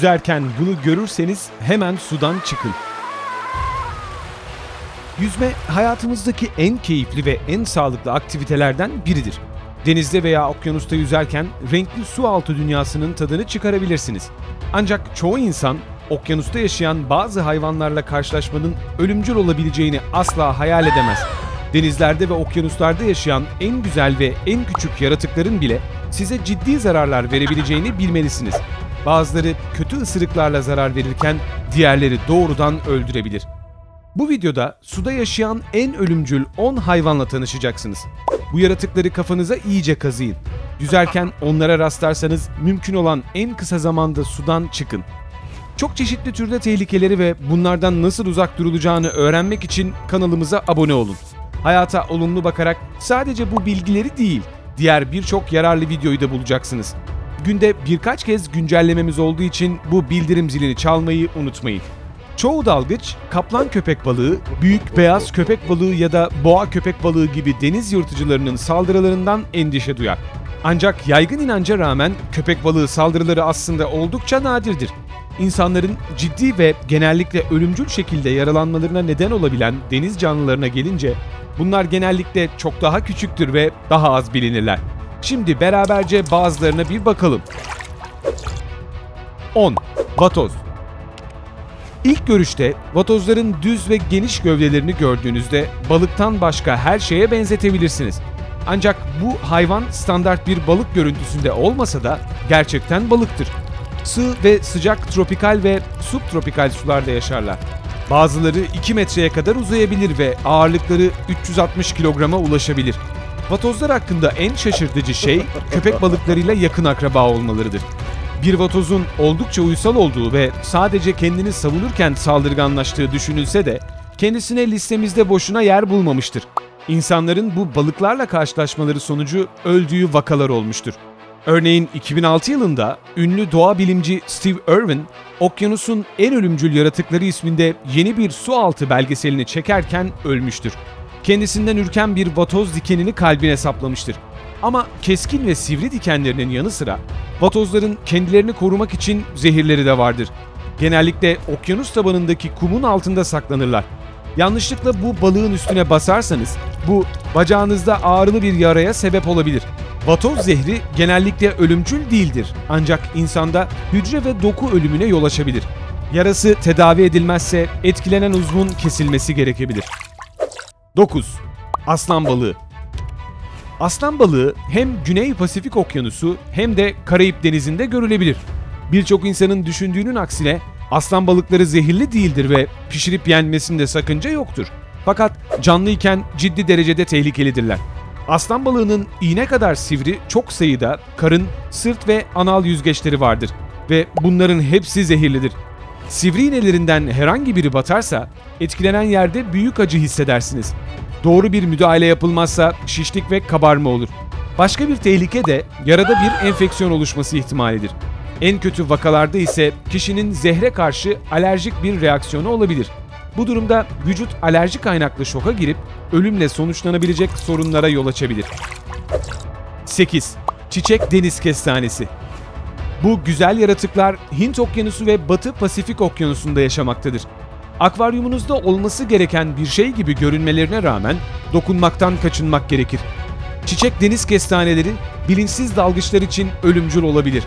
Yüzerken bunu görürseniz hemen sudan çıkın. Yüzme hayatımızdaki en keyifli ve en sağlıklı aktivitelerden biridir. Denizde veya okyanusta yüzerken renkli su altı dünyasının tadını çıkarabilirsiniz. Ancak çoğu insan okyanusta yaşayan bazı hayvanlarla karşılaşmanın ölümcül olabileceğini asla hayal edemez. Denizlerde ve okyanuslarda yaşayan en güzel ve en küçük yaratıkların bile size ciddi zararlar verebileceğini bilmelisiniz. Bazıları kötü ısırıklarla zarar verirken diğerleri doğrudan öldürebilir. Bu videoda suda yaşayan en ölümcül 10 hayvanla tanışacaksınız. Bu yaratıkları kafanıza iyice kazıyın. Yüzerken onlara rastlarsanız mümkün olan en kısa zamanda sudan çıkın. Çok çeşitli türde tehlikeleri ve bunlardan nasıl uzak durulacağını öğrenmek için kanalımıza abone olun. Hayata olumlu bakarak sadece bu bilgileri değil, diğer birçok yararlı videoyu da bulacaksınız. Günde birkaç kez güncellememiz olduğu için bu bildirim zilini çalmayı unutmayın. Çoğu dalgıç, kaplan köpek balığı, büyük beyaz köpek balığı ya da boğa köpek balığı gibi deniz yırtıcılarının saldırılarından endişe duyar. Ancak yaygın inanca rağmen köpek balığı saldırıları aslında oldukça nadirdir. İnsanların ciddi ve genellikle ölümcül şekilde yaralanmalarına neden olabilen deniz canlılarına gelince bunlar genellikle çok daha küçüktür ve daha az bilinirler. Şimdi beraberce bazılarına bir bakalım. 10. Vatoz İlk görüşte vatozların düz ve geniş gövdelerini gördüğünüzde balıktan başka her şeye benzetebilirsiniz. Ancak bu hayvan standart bir balık görüntüsünde olmasa da gerçekten balıktır. Sığ ve sıcak tropikal ve subtropikal sularda yaşarlar. Bazıları 2 metreye kadar uzayabilir ve ağırlıkları 360 kilograma ulaşabilir. Vatozlar hakkında en şaşırtıcı şey köpek balıklarıyla yakın akraba olmalarıdır. Bir vatozun oldukça uysal olduğu ve sadece kendini savunurken saldırganlaştığı düşünülse de kendisine listemizde boşuna yer bulmamıştır. İnsanların bu balıklarla karşılaşmaları sonucu öldüğü vakalar olmuştur. Örneğin 2006 yılında ünlü doğa bilimci Steve Irwin, Okyanusun En Ölümcül Yaratıkları isminde yeni bir su altı belgeselini çekerken ölmüştür. Kendisinden ürken bir vatoz dikenini kalbine saplamıştır. Ama keskin ve sivri dikenlerinin yanı sıra vatozların kendilerini korumak için zehirleri de vardır. Genellikle okyanus tabanındaki kumun altında saklanırlar. Yanlışlıkla bu balığın üstüne basarsanız bu bacağınızda ağrılı bir yaraya sebep olabilir. Vatoz zehri genellikle ölümcül değildir ancak insanda hücre ve doku ölümüne yol açabilir. Yarası tedavi edilmezse etkilenen uzvun kesilmesi gerekebilir. 9. Aslan balığı Aslan balığı hem Güney Pasifik Okyanusu hem de Karayip Denizi'nde görülebilir. Birçok insanın düşündüğünün aksine aslan balıkları zehirli değildir ve pişirip yenmesinde sakınca yoktur. Fakat canlıyken ciddi derecede tehlikelidirler. Aslan balığının iğne kadar sivri çok sayıda karın, sırt ve anal yüzgeçleri vardır ve bunların hepsi zehirlidir. Sivri iğnelerinden herhangi biri batarsa etkilenen yerde büyük acı hissedersiniz. Doğru bir müdahale yapılmazsa şişlik ve kabarma olur. Başka bir tehlike de yarada bir enfeksiyon oluşması ihtimalidir. En kötü vakalarda ise kişinin zehre karşı alerjik bir reaksiyonu olabilir. Bu durumda vücut alerji kaynaklı şoka girip ölümle sonuçlanabilecek sorunlara yol açabilir. 8. Çiçek deniz kestanesi Bu güzel yaratıklar Hint Okyanusu ve Batı Pasifik Okyanusu'nda yaşamaktadır. Akvaryumunuzda olması gereken bir şey gibi görünmelerine rağmen dokunmaktan kaçınmak gerekir. Çiçek deniz kestaneleri bilinçsiz dalgıçlar için ölümcül olabilir.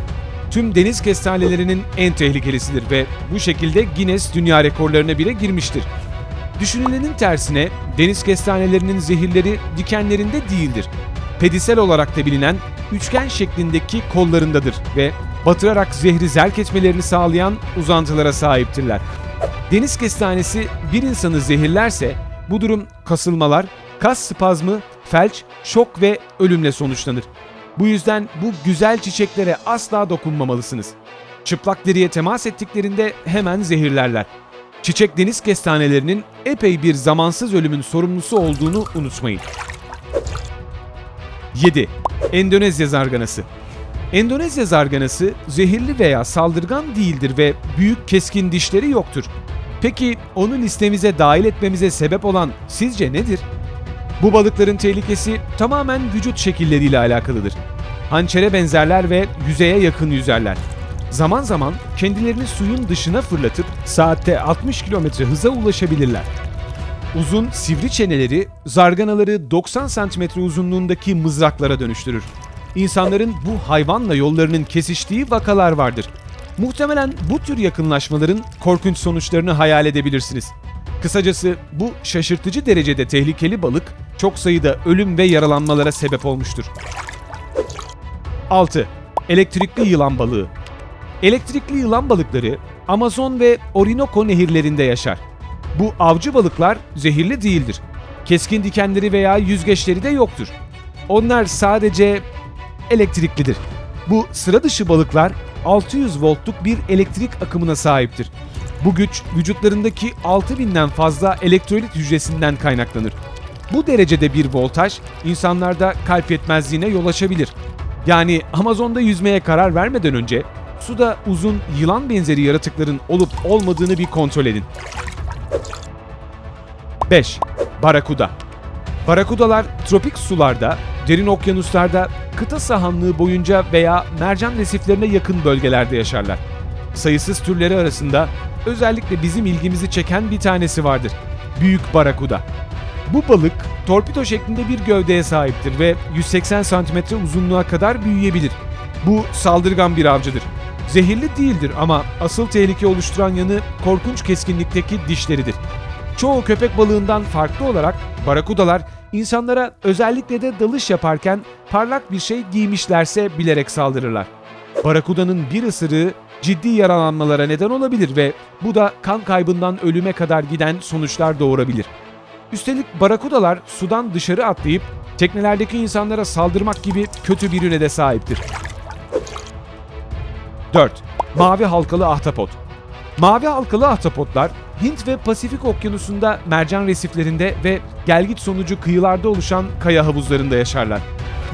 Tüm deniz kestanelerinin en tehlikelisidir ve bu şekilde Guinness Dünya Rekorlarına bile girmiştir. Düşünülenin tersine deniz kestanelerinin zehirleri dikenlerinde değildir. Pedisel olarak da bilinen üçgen şeklindeki kollarındadır ve batırarak zehri zerk etmelerini sağlayan uzantılara sahiptirler. Deniz kestanesi bir insanı zehirlerse bu durum kasılmalar, kas spazmı, felç, şok ve ölümle sonuçlanır. Bu yüzden bu güzel çiçeklere asla dokunmamalısınız. Çıplak deriye temas ettiklerinde hemen zehirlerler. Çiçek deniz kestanelerinin epey bir zamansız ölümün sorumlusu olduğunu unutmayın. 7. Endonezya zarganası Endonezya zarganası zehirli veya saldırgan değildir ve büyük keskin dişleri yoktur. Peki onu listemize dahil etmemize sebep olan sizce nedir? Bu balıkların tehlikesi tamamen vücut şekilleriyle alakalıdır. Hançere benzerler ve yüzeye yakın yüzerler. Zaman zaman kendilerini suyun dışına fırlatıp saatte 60 km hıza ulaşabilirler. Uzun sivri çeneleri zarganaları 90 cm uzunluğundaki mızraklara dönüştürür. İnsanların bu hayvanla yollarının kesiştiği vakalar vardır. Muhtemelen bu tür yakınlaşmaların korkunç sonuçlarını hayal edebilirsiniz. Kısacası bu şaşırtıcı derecede tehlikeli balık çok sayıda ölüm ve yaralanmalara sebep olmuştur. 6. Elektrikli yılan balığı Elektrikli yılan balıkları Amazon ve Orinoco nehirlerinde yaşar. Bu avcı balıklar zehirli değildir. Keskin dikenleri veya yüzgeçleri de yoktur. Onlar sadece elektriklidir. Bu sıra dışı balıklar 600 voltluk bir elektrik akımına sahiptir. Bu güç vücutlarındaki 6000'den fazla elektrolit hücresinden kaynaklanır. Bu derecede bir voltaj insanlarda kalp yetmezliğine yol açabilir. Yani Amazon'da yüzmeye karar vermeden önce suda uzun yılan benzeri yaratıkların olup olmadığını bir kontrol edin. 5. Barakuda Barakudalar tropik sularda, derin okyanuslarda, kıta sahanlığı boyunca veya mercan resiflerine yakın bölgelerde yaşarlar. Sayısız türleri arasında özellikle bizim ilgimizi çeken bir tanesi vardır. Büyük barakuda. Bu balık torpido şeklinde bir gövdeye sahiptir ve 180 cm uzunluğa kadar büyüyebilir. Bu saldırgan bir avcıdır. Zehirli değildir ama asıl tehlike oluşturan yanı korkunç keskinlikteki dişleridir. Çoğu köpek balığından farklı olarak barakudalar insanlara özellikle de dalış yaparken parlak bir şey giymişlerse bilerek saldırırlar. Barakudanın bir ısırığı ciddi yaralanmalara neden olabilir ve bu da kan kaybından ölüme kadar giden sonuçlar doğurabilir. Üstelik barakudalar sudan dışarı atlayıp teknelerdeki insanlara saldırmak gibi kötü bir üne de sahiptir. 4. Mavi halkalı ahtapot Mavi halkalı ahtapotlar Hint ve Pasifik okyanusunda mercan resiflerinde ve gelgit sonucu kıyılarda oluşan kaya havuzlarında yaşarlar.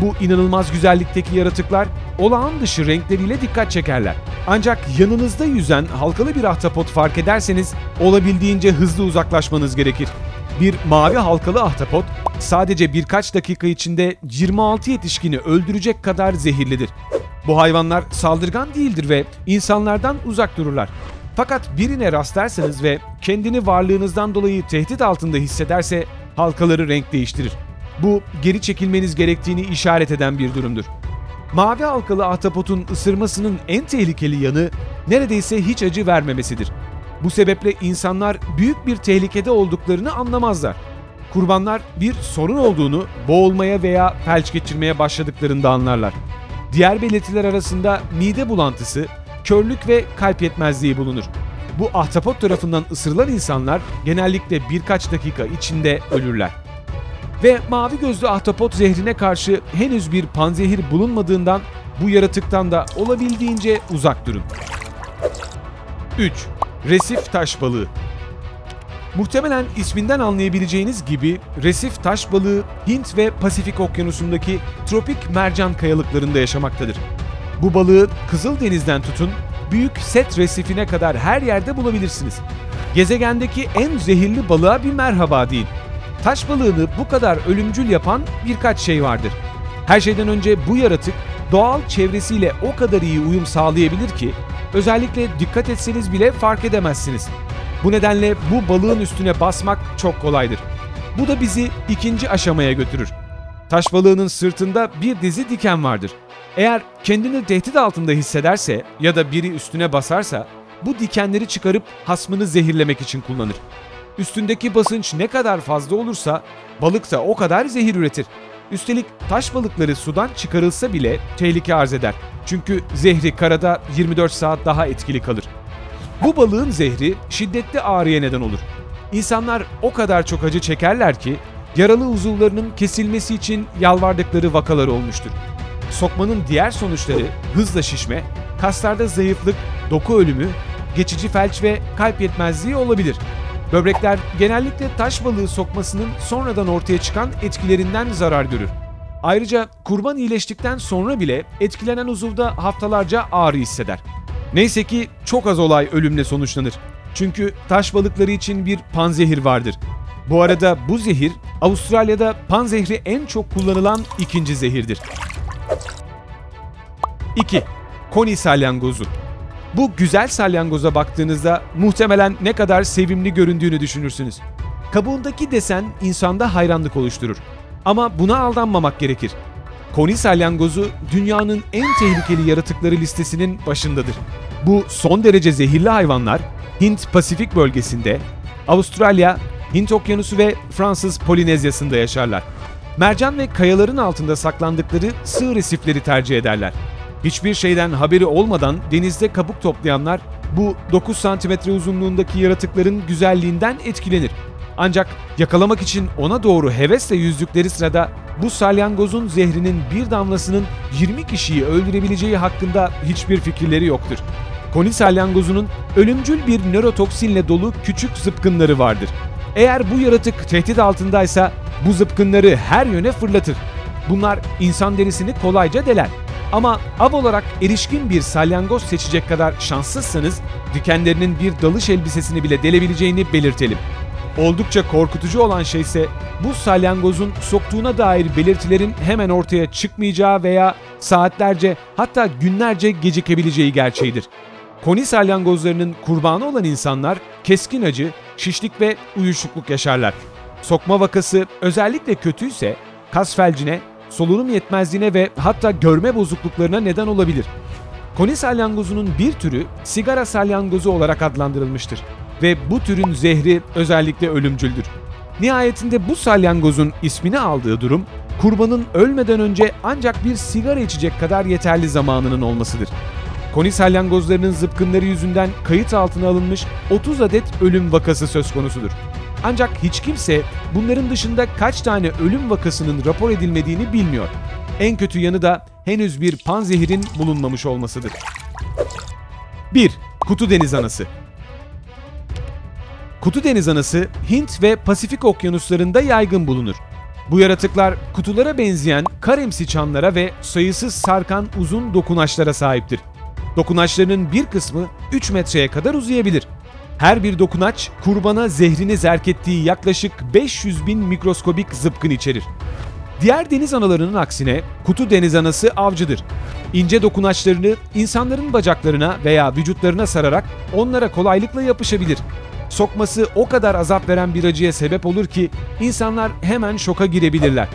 Bu inanılmaz güzellikteki yaratıklar olağan dışı renkleriyle dikkat çekerler. Ancak yanınızda yüzen halkalı bir ahtapot fark ederseniz olabildiğince hızlı uzaklaşmanız gerekir. Bir mavi halkalı ahtapot sadece birkaç dakika içinde 26 yetişkini öldürecek kadar zehirlidir. Bu hayvanlar saldırgan değildir ve insanlardan uzak dururlar. Fakat birine rastlarsanız ve kendini varlığınızdan dolayı tehdit altında hissederse halkaları renk değiştirir. Bu geri çekilmeniz gerektiğini işaret eden bir durumdur. Mavi halkalı ahtapotun ısırmasının en tehlikeli yanı neredeyse hiç acı vermemesidir. Bu sebeple insanlar büyük bir tehlikede olduklarını anlamazlar. Kurbanlar bir sorun olduğunu boğulmaya veya felç geçirmeye başladıklarında anlarlar. Diğer belirtiler arasında mide bulantısı, körlük ve kalp yetmezliği bulunur. Bu ahtapot tarafından ısırılan insanlar genellikle birkaç dakika içinde ölürler. Ve mavi gözlü ahtapot zehrine karşı henüz bir panzehir bulunmadığından bu yaratıktan da olabildiğince uzak durun. 3. Resif taş balığı Muhtemelen isminden anlayabileceğiniz gibi resif taş balığı Hint ve Pasifik okyanusundaki tropik mercan kayalıklarında yaşamaktadır. Bu balığı Kızıldeniz'den tutun Büyük Set resifine kadar her yerde bulabilirsiniz. Gezegendeki en zehirli balığa bir merhaba deyin. Taş balığını bu kadar ölümcül yapan birkaç şey vardır. Her şeyden önce bu yaratık doğal çevresiyle o kadar iyi uyum sağlayabilir ki özellikle dikkat etseniz bile fark edemezsiniz. Bu nedenle bu balığın üstüne basmak çok kolaydır. Bu da bizi ikinci aşamaya götürür. Taş balığının sırtında bir dizi diken vardır. Eğer kendini tehdit altında hissederse ya da biri üstüne basarsa bu dikenleri çıkarıp hasmını zehirlemek için kullanır. Üstündeki basınç ne kadar fazla olursa balık da o kadar zehir üretir. Üstelik taş balıkları sudan çıkarılsa bile tehlike arz eder. Çünkü zehri karada 24 saat daha etkili kalır. Bu balığın zehri şiddetli ağrıya neden olur. İnsanlar o kadar çok acı çekerler ki yaralı uzuvlarının kesilmesi için yalvardıkları vakalar olmuştur. Sokmanın diğer sonuçları hızla şişme, kaslarda zayıflık, doku ölümü, geçici felç ve kalp yetmezliği olabilir. Böbrekler genellikle taş balığı sokmasının sonradan ortaya çıkan etkilerinden zarar görür. Ayrıca kurban iyileştikten sonra bile etkilenen uzuvda haftalarca ağrı hisseder. Neyse ki çok az olay ölümle sonuçlanır. Çünkü taş balıkları için bir panzehir vardır. Bu arada bu zehir Avustralya'da panzehri en çok kullanılan ikinci zehirdir. 2. Koni salyangozu Bu güzel salyangoza baktığınızda muhtemelen ne kadar sevimli göründüğünü düşünürsünüz. Kabuğundaki desen insanda hayranlık oluşturur. Ama buna aldanmamak gerekir. Koni salyangozu dünyanın en tehlikeli yaratıkları listesinin başındadır. Bu son derece zehirli hayvanlar Hint Pasifik bölgesinde, Avustralya, Hint Okyanusu ve Fransız Polinezyası'nda yaşarlar. Mercan ve kayaların altında saklandıkları sığ resifleri tercih ederler. Hiçbir şeyden haberi olmadan denizde kabuk toplayanlar bu 9 santimetre uzunluğundaki yaratıkların güzelliğinden etkilenir. Ancak yakalamak için ona doğru hevesle yüzdükleri sırada bu salyangozun zehrinin bir damlasının 20 kişiyi öldürebileceği hakkında hiçbir fikirleri yoktur. Koni salyangozunun ölümcül bir nörotoksinle dolu küçük zıpkınları vardır. Eğer bu yaratık tehdit altındaysa bu zıpkınları her yöne fırlatır. Bunlar insan derisini kolayca deler. Ama av olarak erişkin bir salyangoz seçecek kadar şanssızsanız dikenlerinin bir dalış elbisesini bile delebileceğini belirtelim. Oldukça korkutucu olan şey ise bu salyangozun soktuğuna dair belirtilerin hemen ortaya çıkmayacağı veya saatlerce hatta günlerce gecikebileceği gerçeğidir. Koni salyangozlarının kurbanı olan insanlar keskin acı, şişlik ve uyuşukluk yaşarlar. Sokma vakası özellikle kötüyse kas felcine, solunum yetmezliğine ve hatta görme bozukluklarına neden olabilir. Koni salyangozunun bir türü sigara salyangozu olarak adlandırılmıştır ve bu türün zehri özellikle ölümcüldür. Nihayetinde bu salyangozun ismini aldığı durum kurbanın ölmeden önce ancak bir sigara içecek kadar yeterli zamanının olmasıdır. Koni salyangozlarının zıpkınları yüzünden kayıt altına alınmış 30 adet ölüm vakası söz konusudur. Ancak hiç kimse bunların dışında kaç tane ölüm vakasının rapor edilmediğini bilmiyor. En kötü yanı da henüz bir panzehirin bulunmamış olmasıdır. 1. Kutu deniz anası Kutu deniz anası Hint ve Pasifik okyanuslarında yaygın bulunur. Bu yaratıklar kutulara benzeyen karemsi çanlara ve sayısız sarkan uzun dokunaçlara sahiptir. Dokunaçlarının bir kısmı 3 metreye kadar uzayabilir. Her bir dokunaç kurbana zehrini zerk ettiği yaklaşık 500 bin mikroskobik zıpkın içerir. Diğer deniz analarının aksine kutu deniz anası avcıdır. İnce dokunaçlarını insanların bacaklarına veya vücutlarına sararak onlara kolaylıkla yapışabilir. Sokması o kadar azap veren bir acıya sebep olur ki insanlar hemen şoka girebilirler.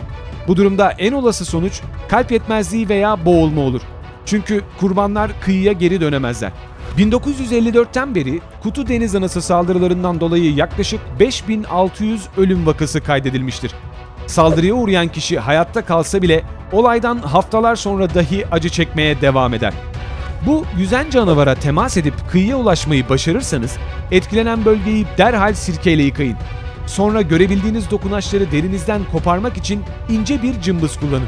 Bu durumda en olası sonuç kalp yetmezliği veya boğulma olur. Çünkü kurbanlar kıyıya geri dönemezler. 1954'ten beri kutu deniz anası saldırılarından dolayı yaklaşık 5600 ölüm vakası kaydedilmiştir. Saldırıya uğrayan kişi hayatta kalsa bile olaydan haftalar sonra dahi acı çekmeye devam eder. Bu yüzen canavara temas edip kıyıya ulaşmayı başarırsanız etkilenen bölgeyi derhal sirkeyle yıkayın. Sonra görebildiğiniz dokunaçları derinizden koparmak için ince bir cımbız kullanın.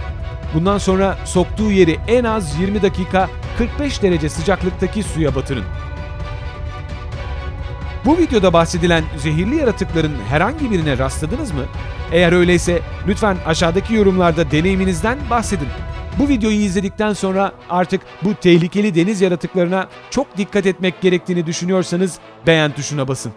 Bundan sonra soktuğu yeri en az 20 dakika 45 derece sıcaklıktaki suya batırın. Bu videoda bahsedilen zehirli yaratıkların herhangi birine rastladınız mı? Eğer öyleyse lütfen aşağıdaki yorumlarda deneyiminizden bahsedin. Bu videoyu izledikten sonra artık bu tehlikeli deniz yaratıklarına çok dikkat etmek gerektiğini düşünüyorsanız beğen tuşuna basın.